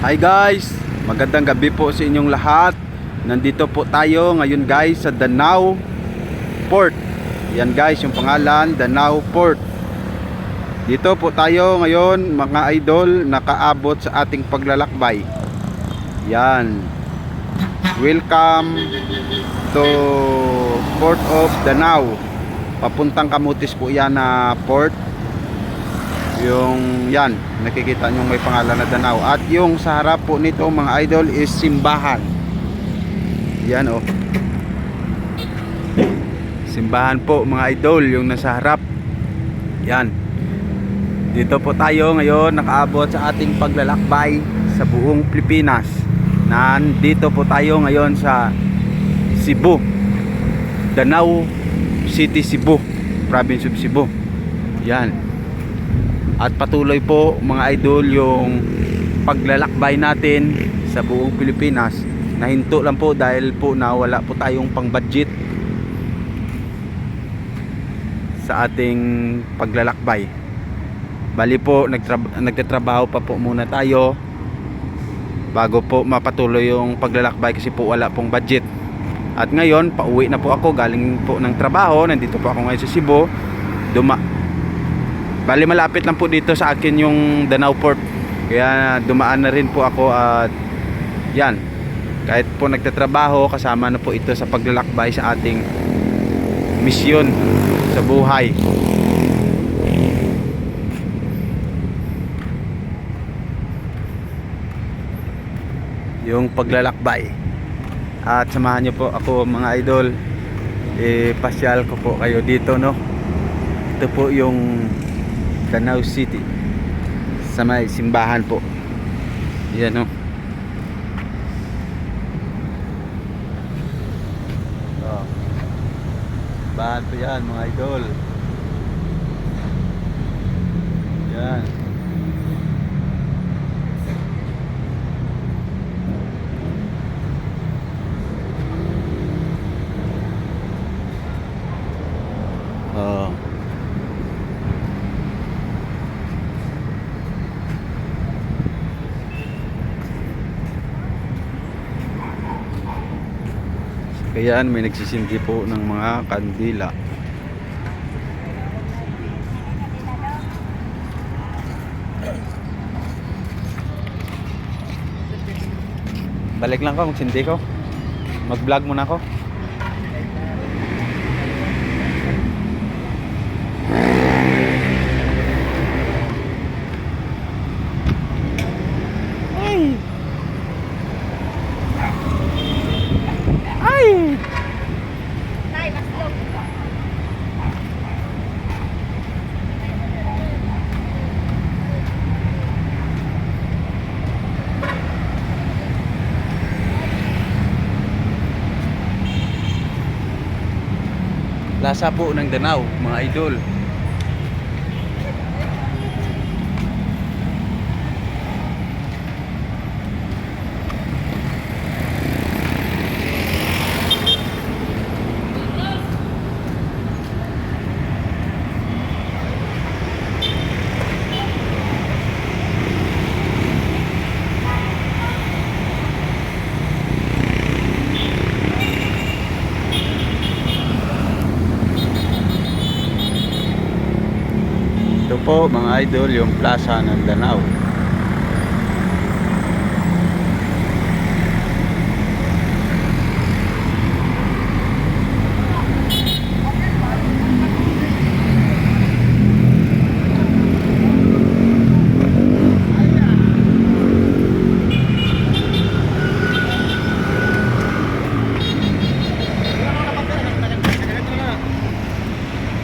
Hi guys, magandang gabi po sa inyong lahat. Nandito po tayo ngayon guys sa Danau Port. Yan guys, yung pangalan Danau Port. Dito po tayo ngayon mga idol nakaabot sa ating paglalakbay. Yan. Welcome to Port of Danau. Papuntang Kamutis po yan na port. Yung yan, nakikita nyo may pangalan na Danau. At yung sa harap po nito mga idol is simbahan. Yan oh. Simbahan po mga idol yung nasa harap. Yan. Dito po tayo ngayon nakaabot sa ating paglalakbay sa buong Pilipinas. Nandito po tayo ngayon sa Cebu. Danau City, Cebu. Province of Cebu. Yan. At patuloy po mga idol yung paglalakbay natin sa buong Pilipinas. Nahinto lang po dahil po nawala po tayong pang budget sa ating paglalakbay. Bali po nagtatrabaho pa po muna tayo bago po mapatuloy yung paglalakbay kasi po wala pong budget. At ngayon, pauwi na po ako galing po ng trabaho. Nandito po ako ngayon sa Cebu. Duma Bali malapit lang po dito sa akin yung Danau Port. Kaya dumaan na rin po ako at yan. Kahit po nagtatrabaho, kasama na po ito sa paglalakbay sa ating misyon sa buhay. Yung paglalakbay. At samahan niyo po ako mga idol. Eh, pasyal ko po kayo dito no. Ito po yung Danau City. Sa may simbahan po. Yan o oh. simbahan po yan mga idol yan oh Kaya may nagsisindi po ng mga kandila. Balik lang ko, magsindi ko. Mag-vlog muna ako. Lasa po ng Danau, mga idol. po mga idol yung plaza ng Danao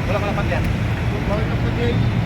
Wala ka. Wala ka lang.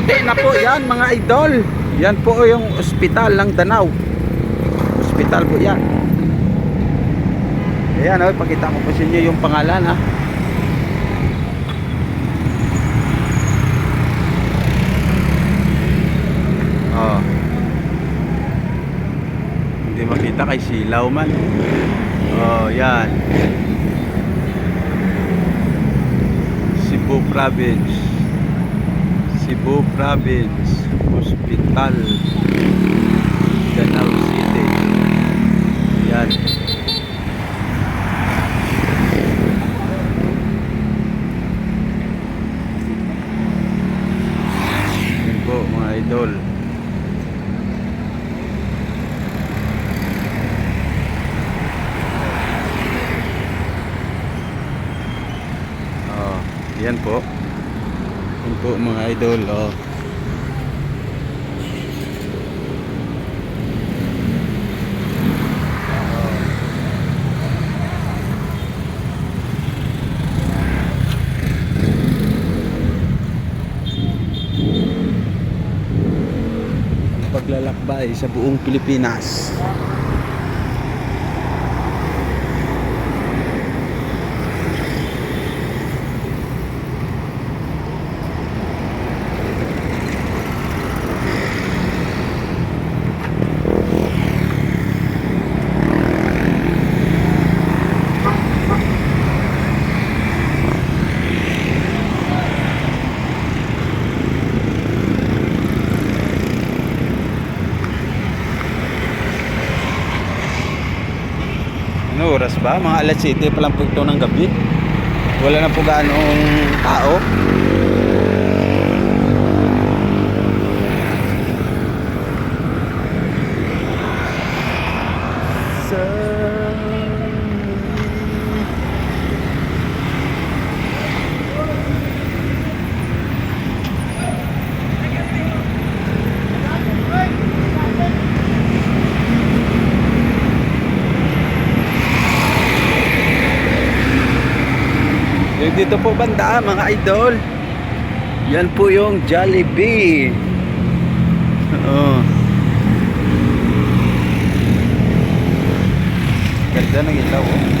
puti na po yan mga idol. Yan po yung ospital ng Danau. Ospital po yan. Ayan, oh, pakita ko po sa inyo yung pangalan ha. Oh. Hindi makita kay Silaw man. Oh, yan. Cebu Province. Cebu Province Hospital. Danau City. Yan. Yan po mga idol. Oh, yan po. Po mga idol. Oh. Paglalakbay sa buong Pilipinas. Ba? Mga alas 7 pa lang po ito ng gabi. Wala na po gaanong tao. Dito po banda mga idol. Yan po yung Jollibee. Oo. Ganda ng ilaw oh.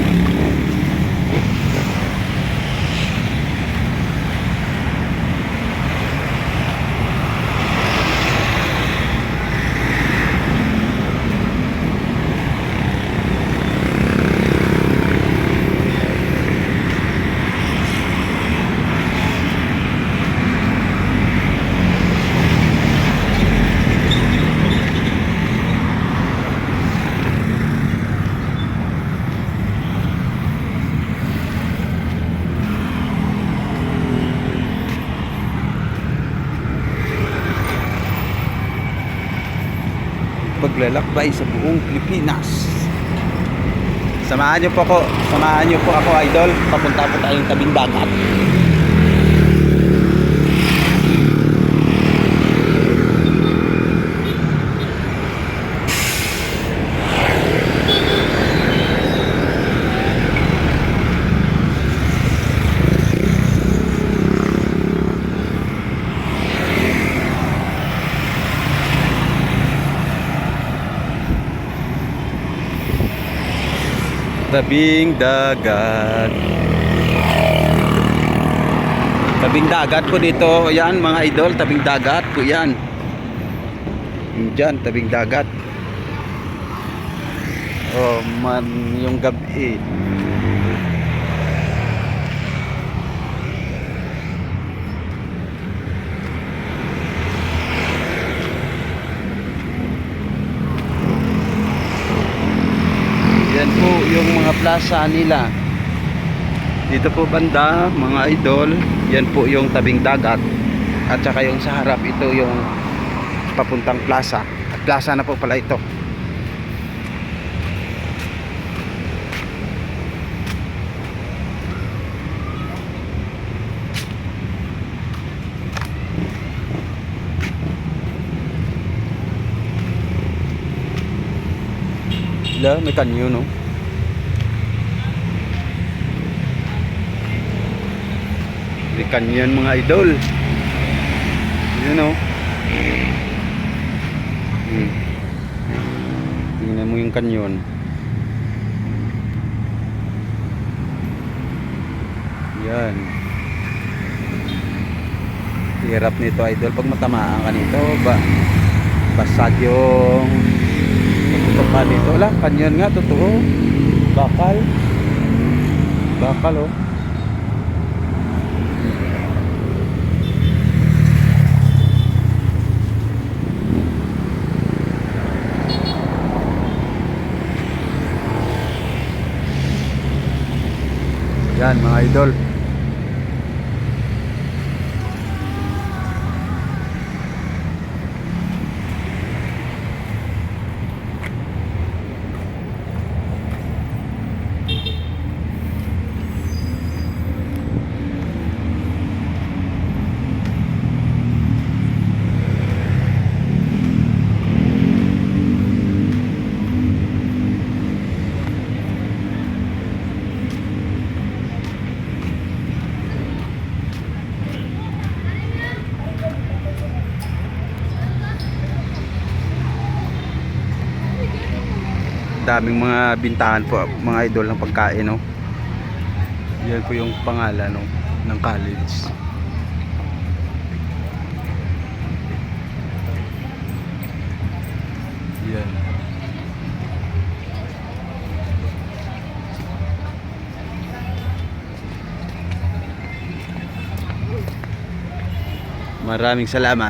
Paglalakbay sa buong Pilipinas. Samahan niyo po ako, samahan niyo po ako idol, papunta po tayong tabing dagat. Tabing dagat. Tabing dagat po dito. Yan mga idol, tabing dagat po yan. Dyan, tabing dagat. Oh man, yung gabi. Yan po yung mga plaza nila. Dito po banda, mga idol, yan po yung tabing dagat. At saka yung sa harap, ito yung papuntang plaza. At plaza na po pala ito. Wala, may kanyo, no? May kanyon mga idol. Yun o. Hmm. Tingnan mo yung kanyon. Yan. Hirap nito idol pag matamaan ka nito ba basag yung tutupan nito wala kanyon nga totoo bakal bakal oh Yan mga idol. Daming mga bintahan po mga idol ng pagkain no? Yan po yung pangalan no ng college. Yan. Maraming salamat